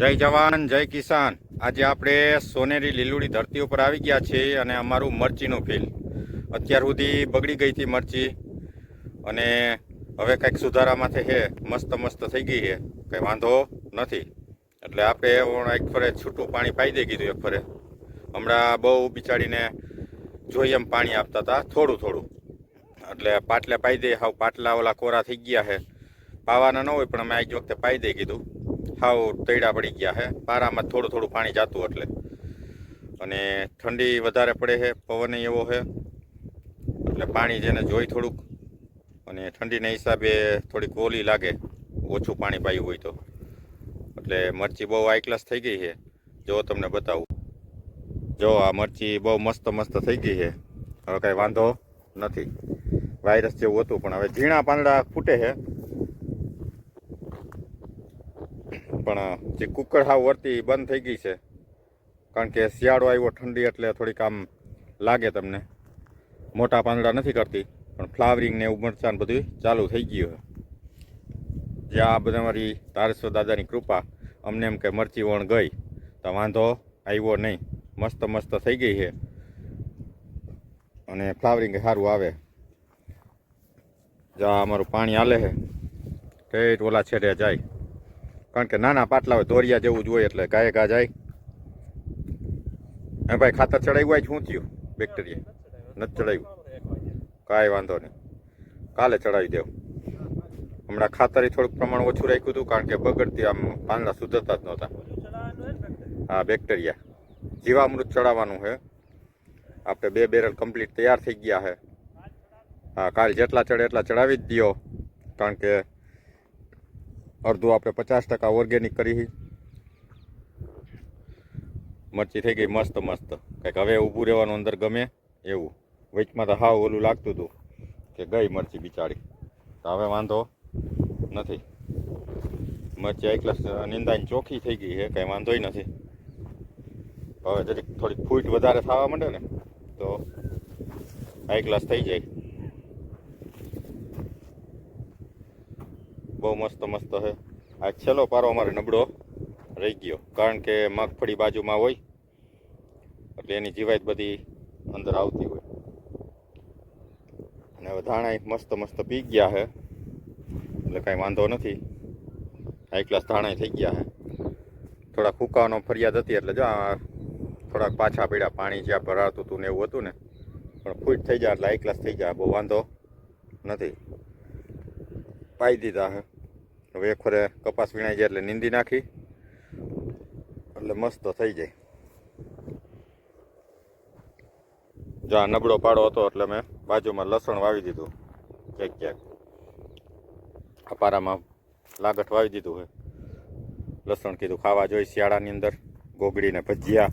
જય જવાન, જય કિસાન. આજે આપણે સોનેરી લીલુડી ધરતી ઉપર આવી ગયા છીએ અને અમારું મરચીનું ફીલ. અત્યાર સુધી બગડી ગઈ હતી મરચી અને હવે કંઈક સુધારામાંથી છે મસ્ત મસ્ત થઈ ગઈ છે કંઈ વાંધો નથી. એટલે આપણે એક ફરે છૂટું પાણી પાઈ દઈ કીધું, એક ફરે. હમણાં બહુ બિચારીને જોઈએ એમ પાણી આપતા હતા, થોડું થોડું. એટલે પાટલે પાઈ દે, હાવ પાટલા ઓલા કોરા થઈ ગયા છે પાવાના ન હોય, પણ અમે એક વખતે પાઈ દઈ કીધું. હાવ તૈડા પડી ગયા છે પારામાં થોડું થોડું પાણી જાતું એટલે. અને ઠંડી વધારે પડે છે પવન એવો છે એટલે પાણી જેને જોઈ થોડુંક. અને ઠંડીના હિસાબે થોડીક ઓલી લાગે, ઓછું પાણી પાયું હોય તો. એટલે મરચી બહુ ક્લાસ થઈ ગઈ છે જો તમને બતાવું. જો આ મરચી બહુ મસ્ત મસ્ત થઈ ગઈ છે હવે કાંઈ વાંધો નથી. વાયરસ જેવું હતું, પણ હવે ઝીણા પાંદડા ફૂટે છે પણ જે કુકર હાવ વર્તી બંધ થઈ ગઈ છે. કારણ કે શિયાળો આવ્યો, ઠંડી એટલે થોડીક આમ લાગે તમને. મોટા પાંદડા નથી કરતી, પણ ફ્લાવરિંગ ને એવું મરચાં બધું ચાલુ થઈ ગયું જે આ બધા મારી તારેશ્વર દાદાની કૃપા, અમને એમ કે મરચી વણ ગઈ, તો વાંધો આવ્યો નહીં. મસ્ત મસ્ત થઈ ગઈ છે. અને ફ્લાવરિંગ સારું આવે. જ્યાં અમારું પાણી હાલે છે. ઠેઠ ઓલા છેડે જાય. કારણ કે નાના પાટલા હોય દોરિયા જેવું જોઈએ એટલે ગાય ગા જાય. હે ભાઈ ખાતર ચડાવ્યું હોય શું થયું? બેક્ટેરિયા નથી ચડાવ્યું. કાંઈ વાંધો નહીં. કાલે ચડાવી દેવું. હમણાં ખાતર થોડુંક પ્રમાણ ઓછું રાખ્યું હતું કારણ કે બગડતી આમ પાંદડા સુધરતા જ નહોતા. હા બેક્ટેરિયા જીવામૃત ચડાવવાનું છે. આપણે બે બેરલ કમ્પ્લીટ તૈયાર થઈ ગયા છે. હા, કાલ જેટલા ચડે એટલા ચડાવી જ દો કારણ કે અડધું આપણે પચાસ ટકા ઓર્ગેનિક કરી મરચી થઈ ગઈ મસ્ત મસ્ત. કંઈક હવે ઊભું રહેવાનું અંદર ગમે એવું. વચમાં તો હાવ ઓલું લાગતું હતું કે ગઈ મરચી બિચારી. તો હવે વાંધો નથી. મરચી એક ક્લાસ નિંદાની ચોખ્ખી થઈ ગઈ છે, કંઈ વાંધોય નથી. હવે જરીક થોડીક ફૂટ વધારે થવા માંડે ને, તો હાઈ ક્લાસ થઈ જાય. બહુ મસ્ત મસ્ત છે. આ છેલ્લો પારો અમારે નબળો રહી ગયો. કારણ કે મગફળી બાજુમાં હોય, એટલે એની જીવાત બધી અંદર આવતી હોય. અને હવે ધાણા મસ્ત મસ્ત પી ગયા છે. એટલે કાંઈ વાંધો નથી. હાઈ ક્લાસ ધાણા થઈ ગયા છે. થોડા ફૂકાવાનો ફરિયાદ હતી, એટલે જો થોડાક પાછા પડ્યા. પાણી જ્યાં ભરાતું હતું ને એવું હતું ને, પણ ફૂટ થઈ જાય, એટલે હાઈ ક્લાસ થઈ જાય. બહુ વાંધો નથી. પાઈ દીધા હે. હવે એક ફરે કપાસ વીણાઈ જાય એટલે નીંદી નાખી. એટલે મસ્ત થઈ જાય. જો આ નબળો પાડો હતો એટલે મેં બાજુમાં લસણ વાવી દીધું. ક્યાંક ક્યાંક. આ પારામાં લાગટ વાવી દીધું છે લસણ કીધું ખાવા જોઈએ શિયાળાની અંદર. ગોગડી ને ભજીયા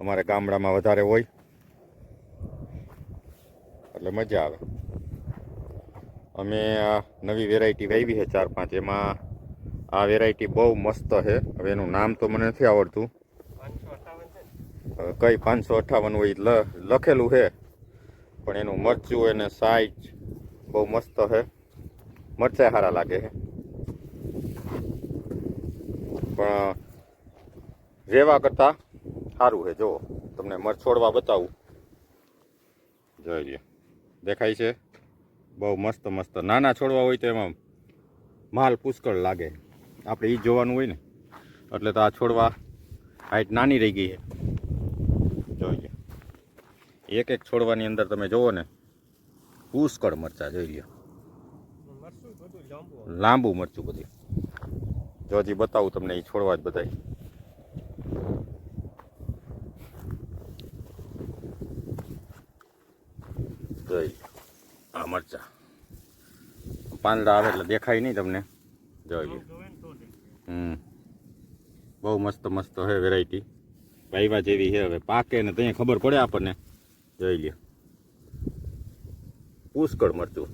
અમારે ગામડામાં વધારે હોય. એટલે મજા આવે. અમે આ નવી વેરાયટી વાવી છે ચાર પાંચ. એમાં આ વેરાયટી બહુ મસ્ત છે. હવે એનું નામ તો મને નથી આવડતું. કઈ પાંચસો અઠ્ઠાવન હોય લખેલું છે. પણ એનું મરચું એને સાઈઝ બહુ મસ્ત છે. મરચાં સારા લાગે છે. પણ રેવા કરતાં સારું છે. જો તમને મરછોડવા બતાવું. જોઈએ દેખાય છે? બહુ મસ્ત મસ્ત. નાના છોડવા હોય તો એમાં માલ પુષ્કળ લાગે. આપણે એ જોવાનું હોય ને, એટલે તો આ છોડવા હાઈટ નાની રહી ગઈ છે. જોઈ લો એક એક છોડવાની અંદર તમે જુઓ ને, પુષ્કળ મરચા જોઈ લો લાંબુ મરચું બધું. જો હજી બતાવું તમને એ છોડવા જ બધાય. જોઈ લો. આ મરચા. પાંદડા આવે એટલે દેખાય નહીં તમને. જોઈ લો. હમ. બહુ મસ્ત મસ્ત છે વેરાયટી વાયવા જેવી છે હવે. પાકે ને ત્યાં ખબર પડે આપણને. જોઈ લે પુષ્કળ મરચું.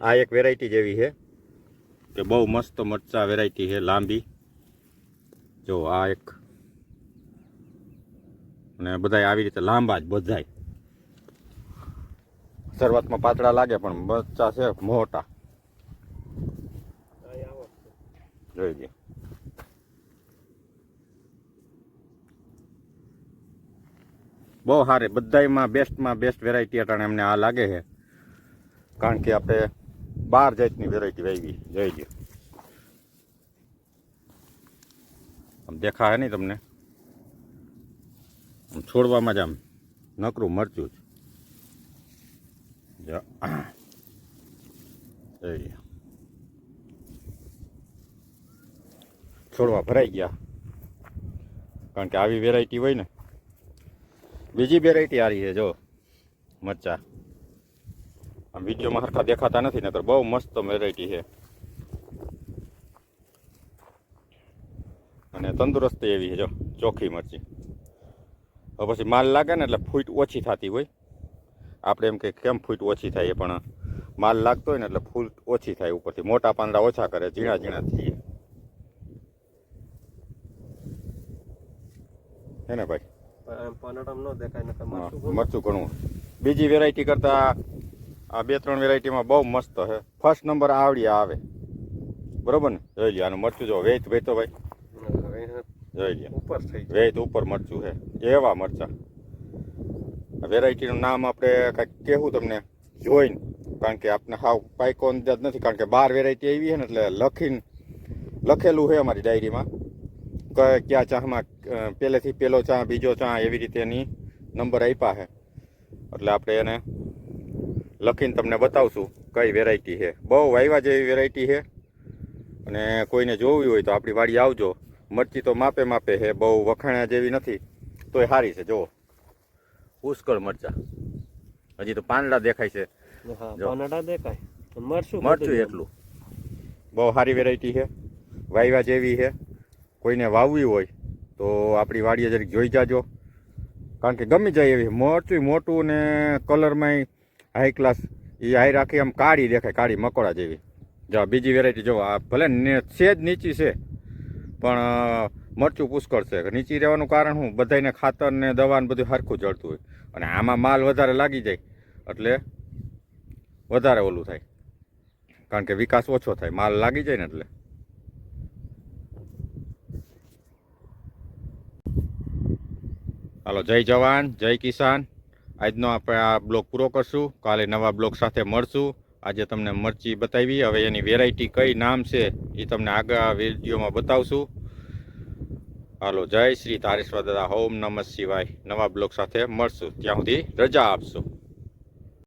આ એક વેરાયટી જેવી છે કે બહુ મસ્ત મરચા વેરાયટી છે લાંબી. જો આ એક. અને બધાય આવી રીતે લાંબા જ બધાય. શરૂઆતમાં પાતળા લાગે પણ બચ્ચા છે મોટા. જોઈ ગયું બહુ સારી બધામાં બેસ્ટમાં બેસ્ટ વેરાયટી અટાણે અમને આ લાગે છે. કારણ કે આપણે બાર જાતની વેરાયટી વાવી જોઈ ગયું આમ દેખાય નહીં તમને? છોડવામાં જ આમ નકરું મરચું જ. જોઈ લ્યો છોડવા ભરાઈ ગયા. કારણ કે આવી વેરાયટી હોય ને. બીજી વેરાયટી આવી છે, જો. મરચા. આમ વિડીયોમાં સરખા દેખાતા નથી નકર બહુ મસ્ત વેરાયટી છે. અને તંદુરસ્તી એવી છે, જો. ચોખ્ખી મરચી. હવે પછી માલ લાગે ને એટલે ફૂટ ઓછી થતી હોય. આપણે એમ કે કેમ ફૂટ ઓછી થાય એ પણ માલ લાગતો હોય ને એટલે ફૂલ ઓછી થાય ઉપરથી. મોટા પાંદડા ઓછા કરે ઝીણા ઝીણા થઈ હે ને ભાઈ? મરચું ઘણું. બીજી વેરાયટી કરતા આ બે ત્રણ વેરાયટીમાં બહુ મસ્ત છે ફર્સ્ટ નંબર આવડી આવે. બરોબર ને? જોઈ લ્યો આનું મરચું જો વેચ વેચો ભાઈ. જોઈ લ્યો. ઉપર થઈ વેચ ઉપર મરચું છે એવા મરચા. વેરાયટીનું નામ આપણે કાંઈક કહેવું તમને, જોઈને. કારણ કે આપણે હાવ પાયકો અંદાજ નથી, કારણ કે બાર વેરાયટી આવી છે ને એટલે લખીને, લખેલું છે અમારી ડાયરીમાં. કે કયા ચામાં પહેલેથી પહેલો ચા બીજો ચા એવી રીતે એની નંબર આપ્યા છે. એટલે આપણે એને લખીને તમને બતાવશું કઈ વેરાયટી છે. બહુ વાયવા જેવી વેરાયટી છે. અને કોઈને જોવી હોય તો આપણી વાડી આવજો. મરચી તો માપે માપે છે, બહુ વખાણ્યા જેવી નથી. તોય સારી છે, જુઓ. પુષ્કળ મરચા. હજી તો પાંદડા દેખાય છે. પાંદડા દેખાય. મરચું મરચું એટલું. બહુ સારી વેરાયટી છે. વાયવા જેવી છે. કોઈને વાવવી હોય તો આપણી વાડીએ જરીક જોઈ જાજો. કારણ કે ગમી જાય એવી. મરચું મોટું ને કલરમાં હાઈ ક્લાસ એ હાઈ રાખી આમ કાળી દેખાય કાળી મકોડા જેવી. જો બીજી વેરાયટી જો આ ભલે ને જ નીચી છે પણ મરચું પુષ્કળ છે. નીચી રહેવાનું કારણ શું? બધાને ખાતર ને દવા ને બધું સરખું જળતું હોય. અને આમાં માલ વધારે લાગી જાય, એટલે વધારે ઓલું થાય. કારણ કે વિકાસ ઓછો થાય. માલ લાગી જાય ને એટલે. હાલો, જય જવાન, જય કિસાન. આજનો આપણે આ બ્લોગ પૂરો કરશું. કાલે નવા બ્લોગ સાથે મળશું. આજે તમને મરચી બતાવી. હવે એની વેરાયટી કઈ નામ છે એ તમને આગળ વિડીયોમાં બતાવશું. હાલો, જય શ્રી તારેશ્વર દાદા, ઓમ નમઃ શિવાય. નવા બ્લોગ સાથે મળશું. ત્યાં સુધી રજા આપશો.